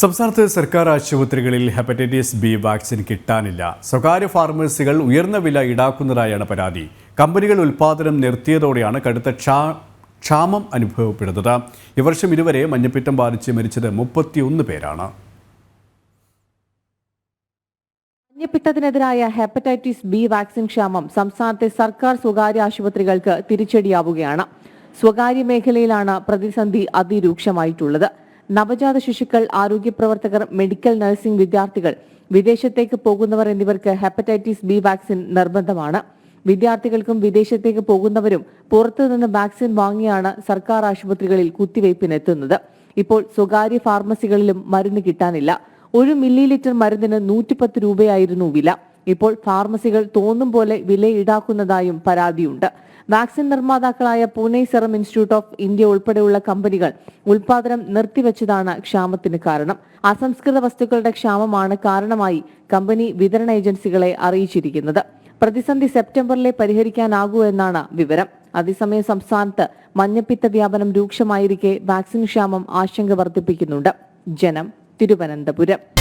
സംസ്ഥാനത്ത് സർക്കാർ ആശുപത്രികളിൽ ഹെപ്പറ്റൈറ്റിസ് ബി വാക്സിൻ കിട്ടാനില്ല. സ്വകാര്യ ഫാർമസികൾ ഉയർന്ന വില ഈടാക്കുന്നതായാണ് പരാതി. കമ്പനികൾ ഉൽപ്പാദനം നിർത്തിയതോടെയാണ് കടുത്ത ക്ഷാ ക്ഷാമം അനുഭവപ്പെടുന്നത്. ഈ വർഷം ഇതുവരെ മഞ്ഞപ്പിത്തം ബാധിച്ച് മരിച്ചത് മുപ്പത്തിയൊന്ന് പേരാണ്. മഞ്ഞപ്പിത്തത്തിനെതിരായ ഹെപ്പറ്റൈറ്റിസ് ബി വാക്സിൻ ക്ഷാമം സംസ്ഥാനത്തെ സർക്കാർ സ്വകാര്യ ആശുപത്രികൾക്ക് തിരിച്ചടിയാവുകയാണ്. സ്വകാര്യ മേഖലയിലാണ് പ്രതിസന്ധി അതിരൂക്ഷമായിട്ടുള്ളത്. നവജാത ശിശുക്കൾ ആരോഗ്യ പ്രവർത്തകർ മെഡിക്കൽ നഴ്സിംഗ് വിദ്യാർത്ഥികൾ വിദേശത്തേക്ക് പോകുന്നവർ എന്നിവർക്ക് ഹെപ്പറ്റൈറ്റിസ് ബി വാക്സിൻ നിർബന്ധമാണ്. വിദ്യാർത്ഥികൾക്കും വിദേശത്തേക്ക് പോകുന്നവരും പുറത്തുനിന്ന് വാക്സിൻ വാങ്ങിയാണ് സർക്കാർ ആശുപത്രികളിൽ കുത്തിവയ്പ്പിനെത്തുന്നത്. ഇപ്പോൾ സ്വകാര്യ ഫാർമസികളിലും മരുന്ന് കിട്ടാനില്ല. ഒരു മില്ലി ലിറ്റർ മരുന്നിന് നൂറ്റിപ്പത്ത് രൂപയായിരുന്നു വില. ഇപ്പോൾ ഫാർമസികൾ തോന്നും പോലെ വില ഈടാക്കുന്നതായും പരാതിയുണ്ട്. Vaccine നിർമ്മാതാക്കളായ Pune serum institute of India ഉൾപ്പെടെയുള്ള കമ്പനികൾ ഉൽപാദനം നിർത്തിവെച്ചതാണ് ക്ഷാമത്തിന് കാരണം. അസംസ്കൃത വസ്തുക്കളുടെ ക്ഷാമമാണ് കാരണമായി കമ്പനി വിതരണ ഏജൻസികളെ അറിയിച്ചിരിക്കുന്നത്. പ്രതിസന്ധി സെപ്റ്റംബറിലെ പരിഹരിക്കാനാകൂ എന്നാണ് വിവരം. അതേസമയം സംസ്ഥാനത്ത് മഞ്ഞപ്പിത്ത വ്യാപനം രൂക്ഷമായിരിക്കെ വാക്സിൻ ക്ഷാമം ആശങ്ക വർദ്ധിപ്പിക്കുന്നുണ്ട്. ജനം തിരുവനന്തപുരം.